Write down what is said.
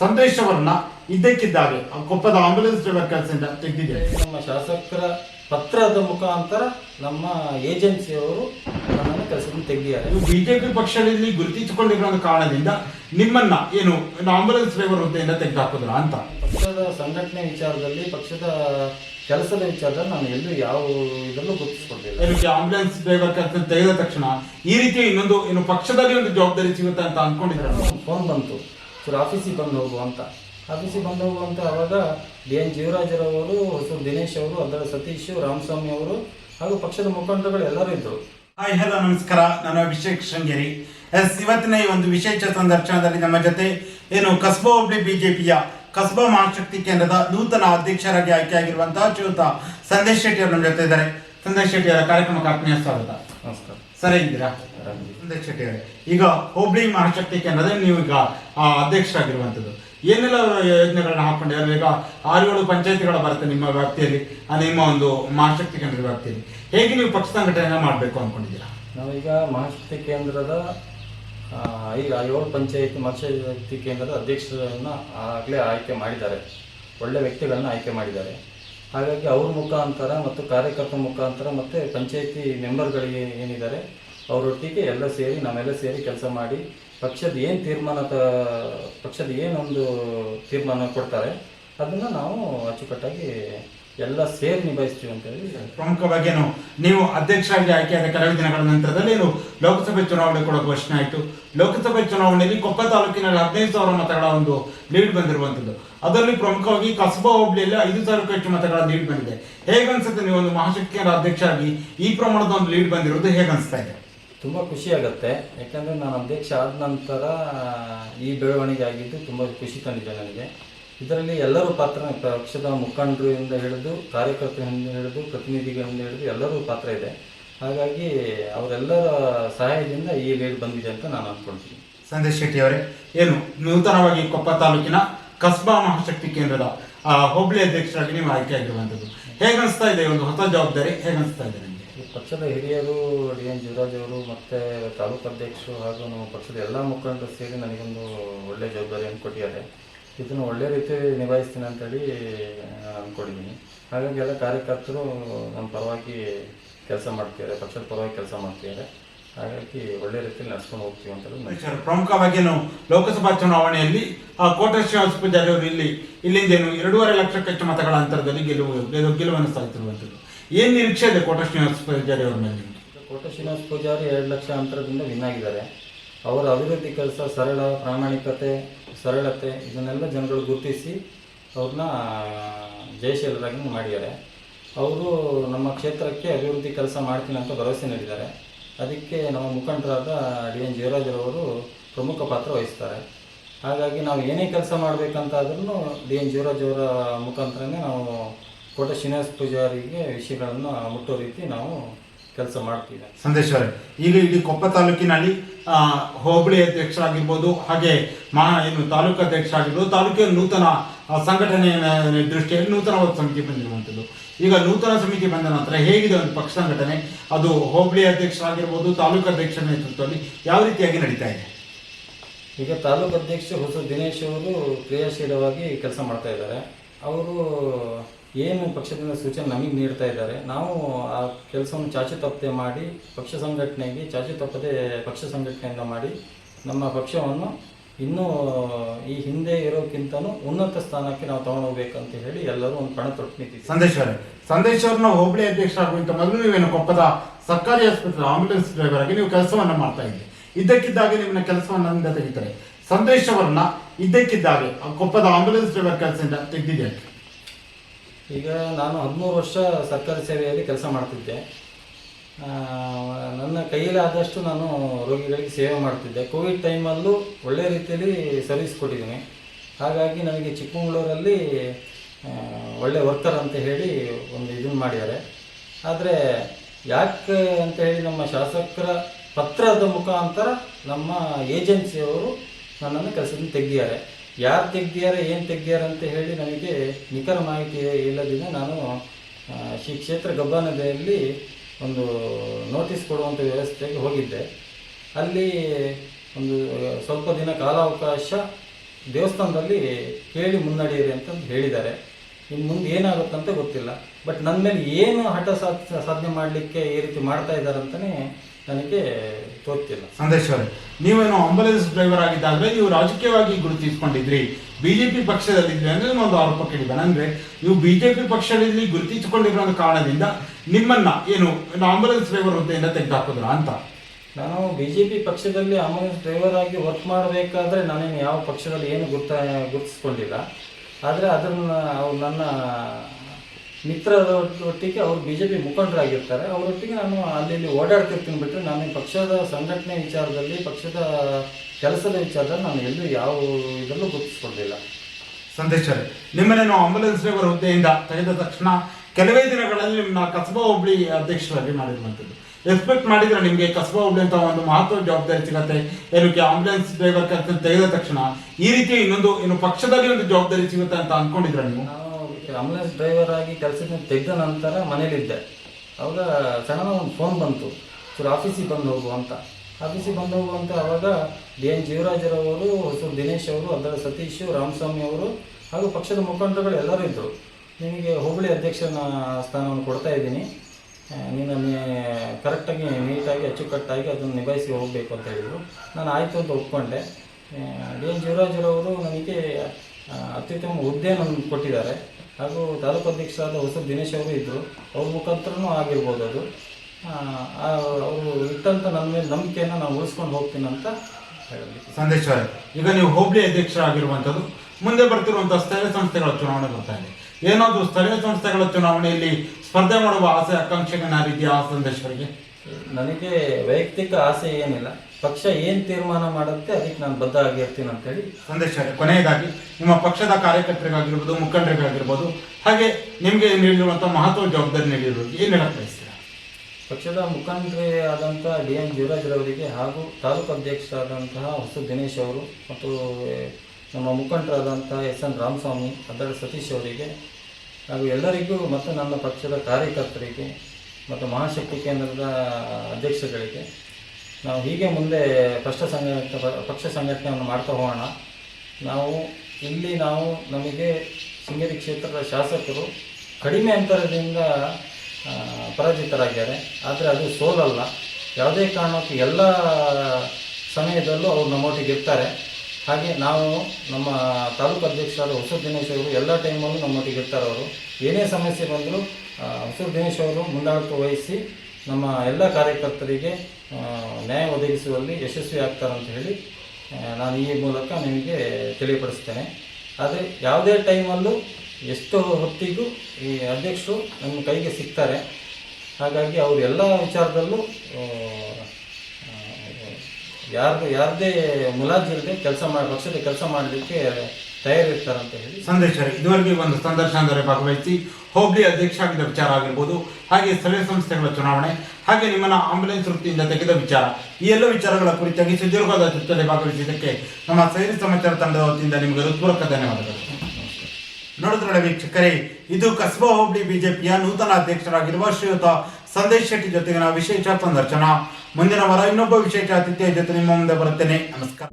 ಸಂದೇಶವನ್ನ ಇದ್ದಕ್ಕಿದ್ದಾಗೆ ಆ ಕೊಪ್ಪದ ಆಂಬ್ಯುಲೆನ್ಸ್ ಡ್ರೈವರ್ ಇಂದ ತೆಗೆದಿದೆ. ನಮ್ಮ ಶಾಸಕರ ಪತ್ರದ ಮುಖಾಂತರ ನಮ್ಮ ಏಜೆನ್ಸಿಯವರು ನನ್ನನ್ನು ಕೆಲಸದಿಂದ ತೆಗೆದಿದ್ದಾರೆ. ನೀವು ಬಿಜೆಪಿ ಪಕ್ಷದಲ್ಲಿ ಗುರುತಿಸಿಕೊಂಡಿರೋ ಕಾರಣದಿಂದ ನಿಮ್ಮನ್ನ ಏನು ಆಂಬ್ಯುಲೆನ್ಸ್ ಡ್ರೈವರ್ ಹುದ್ದೆಯಿಂದ ತೆಗೆದುಹಾಕಿದ್ರ ಅಂತ. ಪಕ್ಷದ ಸಂಘಟನೆ ವಿಚಾರದಲ್ಲಿ ಪಕ್ಷದ ಕೆಲಸದ ವಿಚಾರದಲ್ಲಿ ನಾನು ಎಲ್ಲೂ ಯಾವ ಇದನ್ನು ಗುರುತಿಸಿಕೊಂಡಿಲ್ಲ. ಆಂಬುಲೆನ್ಸ್ ಆಂಬ್ಯುಲೆನ್ಸ್ ಡ್ರೈವರ್ ಕೆಲಸ ತೆಗೆದ ತಕ್ಷಣ ಈ ರೀತಿ ಇನ್ನೊಂದು ಏನು ಪಕ್ಷದಲ್ಲಿ ಒಂದು ಜವಾಬ್ದಾರಿ ಸಿಗುತ್ತೆ ಅಂತ ಅನ್ಕೊಂಡಿದ್ರ ಫೋನ್ ಬಂತು. ಸರ್ ಆಫೀಸಿಗೆ ಬಂದು ಹೋಗು ಅಂತ. ಆಫೀಸಿಗೆ ಬಂದು ಹೋಗು ಅಂತ ಅವಾಗ ಡಿ ಎನ್ ಜೀವರಾಜರವರು ಹೊಸೂರು ದಿನೇಶ್ ಅವರು ಅದರ ಸತೀಶ್ ರಾಮಸ್ವಾಮಿ ಅವರು ಹಾಗೂ ಪಕ್ಷದ ಮುಖಂಡರುಗಳು ಎಲ್ಲರೂ ಇದ್ದರು. ಹಾಯ್ ಹಲೋ ನಮಸ್ಕಾರ. ನಾನು ಅಭಿಷೇಕ್ ಶೃಂಗೇರಿ. ಎಸ್ ಇವತ್ತಿನ ಈ ಒಂದು ವಿಶೇಷ ಸಂದರ್ಶನದಲ್ಲಿ ನಮ್ಮ ಜೊತೆ ಏನು ಕಸ್ಬಾ ಹೋಬಳಿ ಬಿಜೆಪಿಯ ಕಸ್ಬಾ ಮಹಾಶಕ್ತಿ ಕೇಂದ್ರದ ನೂತನ ಅಧ್ಯಕ್ಷರಾಗಿ ಆಯ್ಕೆಯಾಗಿರುವಂತಹ ಶ್ರೀಯುತ ಸಂದೇಶ್ ಶೆಟ್ಟಿ ಅವರು ನಮ್ಮ ಜೊತೆ ಇದ್ದಾರೆ. ಸಂದೇಶ್ ಶೆಟ್ಟಿ ಅವರ ಕಾರ್ಯಕ್ರಮಕ್ಕೆ ಆತ್ಮೀಯ ಸ್ವಾಗತ. ನಮಸ್ಕಾರ. ಸರಿ ಇದ್ದೀರಾ ಸಂದೇಶ್ ಈಗ ಹೋಬಳಿ ಮಹಾಶಕ್ತಿ ಕೇಂದ್ರದಲ್ಲಿ ನೀವು ಈಗ ಅಧ್ಯಕ್ಷರಾಗಿರುವಂಥದ್ದು. ಏನೆಲ್ಲ ಯೋಜನೆಗಳನ್ನ ಹಾಕೊಂಡಿದ್ದಾರೆ ಈಗ ಆರು ಏಳು ಪಂಚಾಯತಿಗಳ ಬರುತ್ತೆ ನಿಮ್ಮ ವ್ಯಾಪ್ತಿಯಲ್ಲಿ ನಿಮ್ಮ ಒಂದು ಮಹಾಶಕ್ತಿ ಕೇಂದ್ರದ ವ್ಯಾಪ್ತಿಯಲ್ಲಿ. ಹೇಗೆ ನೀವು ಪಕ್ಷ ಸಂಘಟನೆ ಮಾಡಬೇಕು ಅಂದ್ಕೊಂಡಿದ್ದೀರಾ ನಾವೀಗ ಮಹಾಶಕ್ತಿ ಕೇಂದ್ರದ ಈಗ ಏಳು ಪಂಚಾಯತಿ ಮಹಾಶಕ್ತಿ ಕೇಂದ್ರದ ಅಧ್ಯಕ್ಷರನ್ನ ಆಗಲೇ ಆಯ್ಕೆ ಮಾಡಿದ್ದಾರೆ. ಒಳ್ಳೆ ವ್ಯಕ್ತಿಗಳನ್ನ ಆಯ್ಕೆ ಮಾಡಿದ್ದಾರೆ. ಹಾಗಾಗಿ ಅವ್ರ ಮುಖಾಂತರ ಮತ್ತು ಕಾರ್ಯಕರ್ತರ ಮುಖಾಂತರ ಮತ್ತು ಪಂಚಾಯಿತಿ ಮೆಂಬರ್ಗಳಿಗೆ ಏನಿದ್ದಾರೆ ಅವರೊಟ್ಟಿಗೆ ಎಲ್ಲ ಸೇರಿ ನಾವೆಲ್ಲ ಸೇರಿ ಕೆಲಸ ಮಾಡಿ, ಪಕ್ಷದ ಏನು ತೀರ್ಮಾನ ತ, ಪಕ್ಷದ ಏನೊಂದು ತೀರ್ಮಾನ ಕೊಡ್ತಾರೆ, ಅದನ್ನು ನಾವು ಅಚ್ಚುಕಟ್ಟಾಗಿ ಎಲ್ಲ ಸೇರಿ ನಿಭಾಯಿಸ್ತೀವಿ ಅಂತ ಹೇಳಿ ಪ್ರಮುಖವಾಗಿ ಏನು ನೀವು ಅಧ್ಯಕ್ಷರಾಗಿ ಆಯ್ಕೆಯಾದ ಕೆಲವು ದಿನಗಳ ನಂತರದಲ್ಲಿ ಏನು ಲೋಕಸಭೆ ಚುನಾವಣೆ ಕೂಡ ಘೋಷಣೆ ಆಯಿತು. ಲೋಕಸಭೆ ಚುನಾವಣೆಯಲ್ಲಿ ಕೊಪ್ಪ ತಾಲೂಕಿನಲ್ಲಿ ಹದಿನೈದು ಸಾವಿರ ಮತಗಳ ಒಂದು ಲೀಡ್ ಬಂದಿರುವಂಥದ್ದು. ಅದರಲ್ಲಿ ಪ್ರಮುಖವಾಗಿ ಕಸಬಾ ಹೋಬಳಿಯಲ್ಲಿ ಐದು ಸಾವಿರಕ್ಕೂ ಹೆಚ್ಚು ಮತಗಳ ಲೀಡ್ ಬಂದಿದೆ. ಹೇಗೆ ಅನಿಸುತ್ತೆ ನೀವು ಒಂದು ಮಹಾಶಕ್ತಿಯ ಅಧ್ಯಕ್ಷರಾಗಿ ಈ ಪ್ರಮಾಣದ ಒಂದು ಲೀಡ್ ಬಂದಿರೋದು ಹೇಗನ್ಸ್ತಾ ಇದೆ? ತುಂಬ ಖುಷಿ ಆಗುತ್ತೆ. ಯಾಕಂದರೆ ನಾನು ಅಧ್ಯಕ್ಷ ಆದ ನಂತರ ಈ ಬೆಳವಣಿಗೆ ಆಗಿದ್ದು ತುಂಬ ಖುಷಿ ತಂದಿದೆ ನನಗೆ. ಇದರಲ್ಲಿ ಎಲ್ಲರೂ ಪಾತ್ರ ಪಕ್ಷದ ಮುಖಂಡರಿಂದ ಹಿಡಿದು ಕಾರ್ಯಕರ್ತರಿಂದ ಹಿಡಿದು ಪ್ರತಿನಿಧಿಗಳಿಂದ ಹಿಡಿದು ಎಲ್ಲರೂ ಪಾತ್ರ ಇದೆ. ಹಾಗಾಗಿ ಅವರೆಲ್ಲರ ಸಹಾಯದಿಂದ ಈ ರೇಟ್ ಬಂದಿದೆ ಅಂತ ನಾನು ಅಂದ್ಕೊಳ್ತೀನಿ ಸಂದೇಶ್ ಶೆಟ್ಟಿ ಅವರೇ ಏನು ನೂತನವಾಗಿ ಕೊಪ್ಪ ತಾಲೂಕಿನ ಕಸ್ಬಾ ಮಹಾಶಕ್ತಿ ಕೇಂದ್ರದ ಹೋಬಳಿ ಅಧ್ಯಕ್ಷರಾಗಿ ನೀವು ಆಯ್ಕೆಯಾಗಿರುವಂಥದ್ದು ಹೇಗನ್ನಿಸ್ತಾ ಇದೆ ಒಂದು ಹೊಸ ಜವಾಬ್ದಾರಿ? ಹೇಗನ್ನಿಸ್ತಾ ಇದೆ ನಿಮಗೆ? ಪಕ್ಷದ ಹಿರಿಯರು ಡಿ ಎನ್ ಜೀವರಾಜ್ ಅವರು ಮತ್ತು ತಾಲೂಕು ಅಧ್ಯಕ್ಷರು ಹಾಗೂ ನಮ್ಮ ಪಕ್ಷದ ಎಲ್ಲ ಮುಖಂಡರು ಸೇರಿ ನನಗೊಂದು ಒಳ್ಳೆಯ ಜವಾಬ್ದಾರಿಯನ್ನು ಕೊಟ್ಟಿದ್ದಾರೆ. ಇದನ್ನು ಒಳ್ಳೆ ರೀತಿ ನಿಭಾಯಿಸ್ತೀನಿ ಅಂತೇಳಿ ಅಂದ್ಕೊಂಡಿದ್ದೀನಿ ಹಾಗಾಗಿ ಎಲ್ಲ ಕಾರ್ಯಕರ್ತರು ನಮ್ಮ ಪರವಾಗಿ ಕೆಲಸ ಮಾಡ್ತಿದ್ದಾರೆ ಪಕ್ಷದ ಪರವಾಗಿ ಕೆಲಸ ಮಾಡ್ತಿದ್ದಾರೆ. ಹಾಗಾಗಿ ಒಳ್ಳೆ ರೀತಿಯಲ್ಲಿ ನಡೆಸ್ಕೊಂಡು ಹೋಗ್ತೀವಿ ಸರ್, ಪ್ರಮುಖವಾಗಿ ನಾವು ಲೋಕಸಭಾ ಚುನಾವಣೆಯಲ್ಲಿ ಆ, ಕೋಟ ಶ್ರೀನಿವಾಸ ಪೂಜಾರಿ ಅವರು ಇಲ್ಲಿ ಇಲ್ಲಿಂದ ಏನು ಎರಡೂವರೆ ಲಕ್ಷಕ್ಕೆ ಹೆಚ್ಚು ಮತಗಳ ಅಂತರದಲ್ಲಿ ಗೆಲುವು ಗೆಲುವು- ಗೆಲುವನ್ನು ಸಾಧಿಸಿರುವಂಥದ್ದು. ಏನು ನಿರೀಕ್ಷೆ ಇದೆ ಕೋಟ ಶ್ರೀನಿವಾಸ ಪೂಜಾರಿ ಅವರ ಮೇಲೆ? ಕೋಟ ಶ್ರೀನಿವಾಸ ಪೂಜಾರಿ ಎರಡು ಲಕ್ಷ ಅಂತರದಿಂದ ವಿನ್ ಆಗಿದ್ದಾರೆ ಅವರ ಅಭಿವೃದ್ಧಿ ಕೆಲಸ, ಸರಳ, ಪ್ರಾಮಾಣಿಕತೆ, ಸರಳತೆ, ಇದನ್ನೆಲ್ಲ ಜನಗಳು ಗುರುತಿಸಿ ಅವ್ರನ್ನ ಜಯಶೀಲರಾಗಿ ಮಾಡಿದ್ದಾರೆ. ಅವರು ನಮ್ಮ ಕ್ಷೇತ್ರಕ್ಕೆ ಅಭಿವೃದ್ಧಿ ಕೆಲಸ ಮಾಡ್ತೀನಿ ಅಂತ ಭರವಸೆ ನೀಡಿದ್ದಾರೆ. ಅದಕ್ಕೆ ನಮ್ಮ ಮುಖಂಡರಾದ ಡಿ ಎನ್ ಜೀವರಾಜರವರು ಪ್ರಮುಖ ಪಾತ್ರ ವಹಿಸ್ತಾರೆ. ಹಾಗಾಗಿ ನಾವು ಏನೇ ಕೆಲಸ ಮಾಡಬೇಕಂತಾದ್ರೂ ಡಿ ಎನ್ ಜೀವರಾಜ್ ಅವರ ಮುಖಾಂತರನೇ ನಾವು ಕೋಟ ಶ್ರೀನಿವಾಸ ಪೂಜಾರಿಗೆ ವಿಷಯಗಳನ್ನು ಮುಟ್ಟೋ ರೀತಿ ನಾವು ಕೆಲಸ ಮಾಡ್ತೀವಿ ಸಂದೇಶ್ವರ ಈಗ ಇಲ್ಲಿ ಕೊಪ್ಪ ತಾಲೂಕಿನಲ್ಲಿ ಹೋಬಳಿ ಅಧ್ಯಕ್ಷ ಆಗಿರ್ಬೋದು ಹಾಗೆ ಮಹಾ ಏನು ತಾಲೂಕು ಅಧ್ಯಕ್ಷ ಆಗಿರ್ಬೋದು ತಾಲೂಕಿನ ನೂತನ ಸಂಘಟನೆ ಸಂಘಟನೆಯ ದೃಷ್ಟಿಯಲ್ಲಿ ನೂತನವಾದ ಸಮಿತಿ ಬಂದಿರುವಂಥದ್ದು. ಈಗ ನೂತನ ಸಮಿತಿ ಬಂದ ನಂತರ ಹೇಗಿದೆ ಒಂದು ಪಕ್ಷ ಸಂಘಟನೆ? ಅದು ಹೋಬಳಿ ಅಧ್ಯಕ್ಷ ಆಗಿರ್ಬೋದು ತಾಲೂಕು ಅಧ್ಯಕ್ಷ ನೇತೃತ್ವದಲ್ಲಿ ಯಾವ ರೀತಿಯಾಗಿ ನಡೀತಾ ಇದೆ? ಈಗ ತಾಲೂಕು ಅಧ್ಯಕ್ಷ ಹೊಸ ದಿನೇಶ್ ಅವರು ಕ್ರಿಯಾಶೀಲವಾಗಿ ಕೆಲಸ ಮಾಡ್ತಾ ಇದ್ದಾರೆ. ಅವರು ಏನು ಪಕ್ಷದಿಂದ ಸೂಚನೆ ನಮಗೆ ನೀಡ್ತಾ ಇದ್ದಾರೆ, ನಾವು ಆ ಕೆಲಸವನ್ನು ಚಾಚು ತಪ್ಪದೆ ಮಾಡಿ, ಪಕ್ಷ ಸಂಘಟನೆಗೆ ಚಾಚು ತಪ್ಪದೆ ಪಕ್ಷ ಸಂಘಟನೆಯಿಂದ ಮಾಡಿ, ನಮ್ಮ ಪಕ್ಷವನ್ನು ಇನ್ನೂ ಈ ಹಿಂದೆ ಇರೋಕ್ಕಿಂತನೂ ಉನ್ನತ ಸ್ಥಾನಕ್ಕೆ ನಾವು ತಗೊಂಡೋಗ್ಬೇಕಂತ ಹೇಳಿ ಎಲ್ಲರೂ ಒಂದು ಪಣ ತೊಟ್ಟು ನಿಂತಿದ್ದೀವಿ. ಸಂದೇಶ್ ಅವರೇ, ಸಂದೇಶ್ ಅವ್ರನ್ನ ಹೋಬಳಿ ಅಧ್ಯಕ್ಷರಾಗುವಂತ ಮೊದಲು ನೀವೇನು ಕೊಪ್ಪದ ಸರ್ಕಾರಿ ಆಸ್ಪತ್ರೆ ಆಂಬ್ಯುಲೆನ್ಸ್ ಡ್ರೈವರ್ ಆಗಿ ನೀವು ಕೆಲಸವನ್ನ ಮಾಡ್ತಾ ಇದ್ದೀವಿ ಇದ್ದಕ್ಕಿದ್ದಾಗೆ ನಿಮ್ಮನ್ನ ಕೆಲಸವನ್ನ ತೆಗಿತಾರೆ. ಸಂದೇಶ್ ಅವರನ್ನ ಇದ್ದಕ್ಕಿದ್ದಾಗೆ ಕೊಪ್ಪದ ಆಂಬುಲೆನ್ಸ್ ಡ್ರೈವರ್ ಕೆಲಸದಿಂದ ತೆಗೆದಿದೆ ಈಗ ನಾನು ಹದಿಮೂರು ವರ್ಷ ಸರ್ಕಾರಿ ಸೇವೆಯಲ್ಲಿ ಕೆಲಸ ಮಾಡ್ತಿದ್ದೆ. ನನ್ನ ಕೈಯಲ್ಲಾದಷ್ಟು ನಾನು ರೋಗಿಗಳಿಗೆ ಸೇವೆ ಮಾಡ್ತಿದ್ದೆ. ಕೋವಿಡ್ ಟೈಮಲ್ಲೂ ಒಳ್ಳೆ ರೀತಿಯಲ್ಲಿ ಸರ್ವಿಸ್ ಕೊಟ್ಟಿದ್ದೀನಿ. ಹಾಗಾಗಿ ನನಗೆ ಚಿಕ್ಕಮಗಳೂರಲ್ಲಿ ಒಳ್ಳೆ ವರ್ಕರ್ ಅಂತ ಹೇಳಿ ಒಂದು ಇದನ್ನು ಮಾಡಿದ್ದಾರೆ. ಆದರೆ ಯಾಕೆ ಅಂತ ಹೇಳಿ ನಮ್ಮ ಶಾಸಕರ ಪತ್ರದ ಮುಖಾಂತರ ನಮ್ಮ ಏಜೆನ್ಸಿಯವರು ನನ್ನನ್ನು ಕೆಲಸದಿಂದ ತೆಗ್ದಿದ್ದಾರೆ. ಯಾರು ತೆಗ್ದಿಯಾರ ಏನು ತೆಗ್ದಿಯಾರ ಅಂತ ಹೇಳಿ ನನಗೆ ನಿಖರ ಮಾಹಿತಿ ಇಲ್ಲದಿದ್ದರೆ ನಾನು ಶ್ರೀ ಕ್ಷೇತ್ರ ಗಬ್ಬಾನದೆಯಲ್ಲಿ ಒಂದು ನೋಟಿಸ್ ಕೊಡುವಂಥ ವ್ಯವಸ್ಥೆಗೆ ಹೋಗಿದ್ದೆ. ಅಲ್ಲಿ ಒಂದು ಸ್ವಲ್ಪ ದಿನ ಕಾಲಾವಕಾಶ ದೇವಸ್ಥಾನದಲ್ಲಿ ಕೇಳಿ ಮುನ್ನಡೆಯಿರಿ ಅಂತ ಹೇಳಿದ್ದಾರೆ. ಇನ್ನು ಮುಂದೆ ಏನಾಗುತ್ತಂತ ಗೊತ್ತಿಲ್ಲ. ಬಟ್ ನನ್ನ ಮೇಲೆ ಏನು ಹಠ ಸಾಧ್ ಸಾಧನೆ ಮಾಡಲಿಕ್ಕೆ ಈ ರೀತಿ ಮಾಡ್ತಾ ಇದ್ದಾರೆ ಅಂತಲೇ ನನಗೆ ಗೊತ್ತಿಲ್ಲ ಸಂದೇಶ್ ಅವರೇ ನೀವೇನು ಆಂಬುಲೆನ್ಸ್ ಡ್ರೈವರ್ ಆಗಿದ್ದಾದ್ರೆ ನೀವು ರಾಜಕೀಯವಾಗಿ ಗುರುತಿಸಿಕೊಂಡಿದ್ರಿ ಬಿಜೆಪಿ ಪಕ್ಷದಲ್ಲಿದ್ರಿ ಅಂದ್ರೆ ಒಂದು ಆರೋಪ ಕೇಳಿದ್ದಾನೆ. ಅಂದ್ರೆ ನೀವು ಬಿಜೆಪಿ ಪಕ್ಷದಲ್ಲಿ ಗುರುತಿಸಿಕೊಂಡಿರೋ ಒಂದು ಕಾರಣದಿಂದ ನಿಮ್ಮನ್ನ ಏನು ಆಂಬುಲೆನ್ಸ್ ಡ್ರೈವರ್ ಹುದ್ದೆಯಿಂದ ತೆಗೆದುಹಾಕಿದ್ರ ಅಂತ? ನಾನು ಬಿ ಜೆ ಪಿ ಪಕ್ಷದಲ್ಲಿ ಆಂಬುಲೆನ್ಸ್ ಡ್ರೈವರ್ ಆಗಿ ವರ್ಕ್ ಮಾಡಬೇಕಾದ್ರೆ ನಾನೇನು ಯಾವ ಪಕ್ಷದಲ್ಲಿ ಏನು ಗುರುತ ಗುರುತಿಸ್ಕೊಂಡಿಲ್ಲ. ಆದರೆ ಅದನ್ನು ಅವ್ರು ನನ್ನ ಮಿತ್ರರ ಒಟ್ಟಿಗೆ ಅವ್ರು ಬಿ ಜೆ ಪಿ ಮುಖಂಡರಾಗಿರ್ತಾರೆ. ಅವರೊಟ್ಟಿಗೆ ನಾನು ಅಲ್ಲಿ ಓಡಾಡ್ತಿರ್ತೀನಿ ಬಿಟ್ಟರೆ ನಾನು ಪಕ್ಷದ ಸಂಘಟನೆ ವಿಚಾರದಲ್ಲಿ ಪಕ್ಷದ ಕೆಲಸದ ವಿಚಾರದಲ್ಲಿ ನಾನು ಎಲ್ಲೂ ಯಾವ ಇದರಲ್ಲೂ ಗುರುತಿಸ್ಕೊಂಡಿಲ್ಲ ಸಂದೇಶ್. ನಿಮ್ಮನ್ನೇ ನಾವು ಆಂಬುಲೆನ್ಸ್ ಡ್ರೈವರ್ ಹುದ್ದೆಯಿಂದ ತೆಗೆದ ತಕ್ಷಣ ಕೆಲವೇ ದಿನಗಳಲ್ಲಿ ನಿಮ್ಮನ್ನ ಕಸಬಾ ಹೋಬಳಿ ಅಧ್ಯಕ್ಷರಾಗಿ ಮಾಡಿರುವಂಥದ್ದು ಎಕ್ಸ್ಪೆಕ್ಟ್ ಮಾಡಿದ್ರೆ ನಿಮಗೆ ಕಸಬಾ ಹೋಬಳಿ ಅಂತ ಒಂದು ಮಹತ್ವದ ಜವಾಬ್ದಾರಿ ಸಿಗತ್ತೆ. ಏನಕ್ಕೆ ಆಂಬುಲೆನ್ಸ್ ಡ್ರೈವರ್ ಕೆಲಸ ತೆಗೆದ ತಕ್ಷಣ ಈ ರೀತಿ ಇನ್ನೊಂದು ಏನು ಪಕ್ಷದಲ್ಲಿ ಒಂದು ಜವಾಬ್ದಾರಿ ಸಿಗುತ್ತೆ ಅಂತ ಅಂದ್ಕೊಂಡಿದ್ರೆ ನೀವು ಆಂಬುಲೆನ್ಸ್ ಡ್ರೈವರ್ ಆಗಿ ಕೆಲಸದಿಂದ ತೆಗೆದ ನಂತರ ಮನೇಲಿದ್ದೆ. ಅವಾಗ ಸಣ್ಣ ಒಂದು ಫೋನ್ ಬಂತು. ಚೂರು ಆಫೀಸಿಗೆ ಬಂದು ಹೋಗು ಅಂತ. ಆಫೀಸಿಗೆ ಬಂದು ಹೋಗು ಅಂತ ಅವಾಗ ಡಿ ಎನ್ ಜೀವರಾಜರವರು, ಹೊಸೂರು ದಿನೇಶ್ ಅವರು ಅದರ ಸತೀಶ್, ರಾಮಸ್ವಾಮಿ ಅವರು ಹಾಗೂ ಪಕ್ಷದ ಮುಖಂಡರುಗಳು ಎಲ್ಲರೂ ಇದ್ದರು ನಿಮಗೆ ಹುಬ್ಬಳ್ಳಿ ಅಧ್ಯಕ್ಷನ ಸ್ಥಾನವನ್ನು ಕೊಡ್ತಾ ಇದ್ದೀನಿ. ನೀನು ಕರೆಕ್ಟಾಗಿ ನೀಟಾಗಿ ಅಚ್ಚುಕಟ್ಟಾಗಿ ಅದನ್ನು ನಿಭಾಯಿಸಿ ಹೋಗಬೇಕು ಅಂತ ಹೇಳಿದರು. ನಾನು ಆಯಿತು ಅಂತ ಒಪ್ಕೊಂಡೆ. ಡಿ ಎನ್ ಜೀವರಾಜರವರು ನನಗೆ ಅತ್ಯುತ್ತಮ ಹುದ್ದೆ ನನಗೆ ಕೊಟ್ಟಿದ್ದಾರೆ. ಹಾಗೂ ತಾಲೂಕು ಅಧ್ಯಕ್ಷರಾದ ಹೊಸ ದಿನೇಶ್ ಅವರು ಇದ್ದರು. ಅವ್ರ ಮುಖಾಂತರನೂ ಆಗಿರ್ಬೋದು ಅದು. ಅವರು ಇಟ್ಟಂಥ ನನ್ನ ಮೇಲೆ ನಂಬಿಕೆಯನ್ನು ನಾವು ಉಳಿಸ್ಕೊಂಡು ಹೋಗ್ತೀನಿ ಅಂತ ಹೇಳಲಿಕ್ಕೆ ಸಂದೇಶ ಈಗ ನೀವು ಹೋಬಳಿ ಅಧ್ಯಕ್ಷರಾಗಿರುವಂಥದ್ದು ಮುಂದೆ ಬರ್ತಿರುವಂಥ ಸ್ಥಳೀಯ ಸಂಸ್ಥೆಗಳ ಚುನಾವಣೆ ಬರ್ತಾ ಇದೆ. ಏನಾದರೂ ಸ್ಥಳೀಯ ಸಂಸ್ಥೆಗಳ ಚುನಾವಣೆಯಲ್ಲಿ ಸ್ಪರ್ಧೆ ಮಾಡುವ ಆಸೆ ಆಕಾಂಕ್ಷೆಗಳೇನಾರಿದೆಯಾ ಆ ಸಂದೇಶರಿಗೆ ನನಗೆ ವೈಯಕ್ತಿಕ ಆಸೆ ಏನಿಲ್ಲ. ಪಕ್ಷ ಏನು ತೀರ್ಮಾನ ಮಾಡುತ್ತೆ ಅದಕ್ಕೆ ನಾನು ಬದ್ಧ ಆಗಿರ್ತೀನಿ ಅಂತೇಳಿ ಸಂದೇಶ ಕೊನೆಯದಾಗಿ ನಿಮ್ಮ ಪಕ್ಷದ ಕಾರ್ಯಕರ್ತರಿಗಾಗಿರ್ಬೋದು ಮುಖಂಡರಿಗಾಗಿರ್ಬೋದು ಹಾಗೆ ನಿಮಗೆ ನೀಡಿರುವಂತಹ ಮಹತ್ವ ಜವಾಬ್ದಾರಿ ನೀಡಿರೋದು ಏನು ಹೇಳಕ್ ಬಯಸ್ತೀರಾ? ಪಕ್ಷದ ಮುಖಂಡರೇ ಆದಂಥ ಡಿ ಎನ್ ಜೀವರಾಜ್ರವರಿಗೆ ಹಾಗೂ ತಾಲೂಕು ಅಧ್ಯಕ್ಷರಾದಂತಹ ಹೊಸ ದಿನೇಶ್ ಅವರು ಮತ್ತು ನಮ್ಮ ಮುಖಂಡರಾದಂಥ ಎಸ್ ಎನ್ ರಾಮಸ್ವಾಮಿ ಅದರ ಸತೀಶ್ ಅವರಿಗೆ ಹಾಗೂ ಎಲ್ಲರಿಗೂ ಮತ್ತು ನನ್ನ ಪಕ್ಷದ ಕಾರ್ಯಕರ್ತರಿಗೆ ಮತ್ತು ಮಹಾಶಕ್ತಿ ಕೇಂದ್ರದ ಅಧ್ಯಕ್ಷಗಳಿಗೆ ನಾವು ಹೀಗೆ ಮುಂದೆ ಪಕ್ಷ ಸಂಘಟನೆ, ಪಕ್ಷ ಸಂಘಟನೆಯನ್ನು ಮಾಡ್ತಾ ಹೋಗೋಣ. ನಾವು ಇಲ್ಲಿ ನಾವು ನಮಗೆ ಶೃಂಗೇರಿ ಕ್ಷೇತ್ರದ ಶಾಸಕರು ಕಡಿಮೆ ಅಂತರದಿಂದ ಪರಾಜಿತರಾಗಿದ್ದಾರೆ. ಆದರೆ ಅದು ಸೋಲಲ್ಲ. ಯಾವುದೇ ಕಾರಣಕ್ಕೂ ಎಲ್ಲ ಸಮಯದಲ್ಲೂ ಅವರು ನಮ್ಮೊಟ್ಟಿಗೆ ಇರ್ತಾರೆ. ಹಾಗೆ ನಾವು ನಮ್ಮ ತಾಲೂಕು ಅಧ್ಯಕ್ಷರು ಹೊಸೂರು ದಿನೇಶ್ ಅವರು ಎಲ್ಲ ಟೈಮಲ್ಲೂ ನಮ್ಮೊಟ್ಟಿಗೆ ಇರ್ತಾರೆ ಅವರು. ಏನೇ ಸಮಸ್ಯೆ ಬಂದರೂ ಹೊಸೂರು ದಿನೇಶ್ ಅವರು ಮುಂದಾಳತ್ವ ವಹಿಸಿ ನಮ್ಮ ಎಲ್ಲ ಕಾರ್ಯಕರ್ತರಿಗೆ ನ್ಯಾಯ ಒದಗಿಸುವಲ್ಲಿ ಯಶಸ್ವಿ ಆಗ್ತಾರೆ ಅಂತ ಹೇಳಿ ನಾನು ಈ ಮೂಲಕ ನಿಮಗೆ ತಿಳಿಪಡಿಸ್ತೇನೆ ಆದರೆ ಯಾವುದೇ ಟೈಮಲ್ಲೂ ಎಷ್ಟು ಹೊತ್ತಿಗೂ ಈ ಅಧ್ಯಕ್ಷರು ನಮ್ಮ ಕೈಗೆ ಸಿಗ್ತಾರೆ. ಹಾಗಾಗಿ ಅವರು ಎಲ್ಲ ವಿಚಾರದಲ್ಲೂ ಯಾರ್ದು ಯಾರದೇ ಮುಲಾಜಿಲ್ಲದೆ ಕೆಲಸ ಮಾಡಿ ಪಕ್ಷದ ಕೆಲಸ ಮಾಡಲಿಕ್ಕೆ ತಯಾರಿರ್ತಾರಂತ ಹೇಳಿ. ಸಂದೇಶ ಇದುವರೆಗೆ ಒಂದು ಸಂದರ್ಶನದಲ್ಲಿ ಭಾಗವಹಿಸಿ, ಹೋಬಳಿ ಅಧ್ಯಕ್ಷ ಆಗಿದ್ದ ವಿಚಾರ ಆಗಿರ್ಬೋದು, ಹಾಗೆ ಸ್ಥಳೀಯ ಸಂಸ್ಥೆಗಳ ಚುನಾವಣೆ, ಹಾಗೆ ನಿಮ್ಮನ್ನ ಆಂಬುಲೆನ್ಸ್ ವೃತ್ತಿಯಿಂದ ತೆಗೆದ ವಿಚಾರ. ಈ ಎಲ್ಲ ವಿಚಾರಗಳ ಕುರಿತಾಗಿ ಸುದೀರ್ಘವಾದ ಚರ್ಚೆಯಲ್ಲಿ ಭಾಗವಹಿಸಿದ್ದಕ್ಕೆ ನಮ್ಮ ಸೈನಿಕ ಸಮಾಚಾರ ತಂಡದ ವತಿಯಿಂದ ನಿಮಗೆ ಹೃತ್ಪೂರ್ವಕ ಧನ್ಯವಾದಗಳು. ನೋಡಿದ್ರೆ ವೀಕ್ಷಕರೇ, ಇದು ಕಸಬಾ ಹೋಬಳಿ ಬಿಜೆಪಿಯ ನೂತನ ಅಧ್ಯಕ್ಷರಾಗಿರುವ ಶ್ರೀಯುತ ಸಂದೇಶ್ ಶೆಟ್ಟಿ ಜೊತೆಗಿನ ವಿಶೇಷ ಸಂದರ್ಶನ. ಮುಂದಿನ ವಾರ ಇನ್ನೊಬ್ಬ ವಿಶೇಷ ಅತಿಥಿಯ ಜೊತೆ ನಿಮ್ಮ ಮುಂದೆ ಬರುತ್ತೇನೆ. ನಮಸ್ಕಾರ.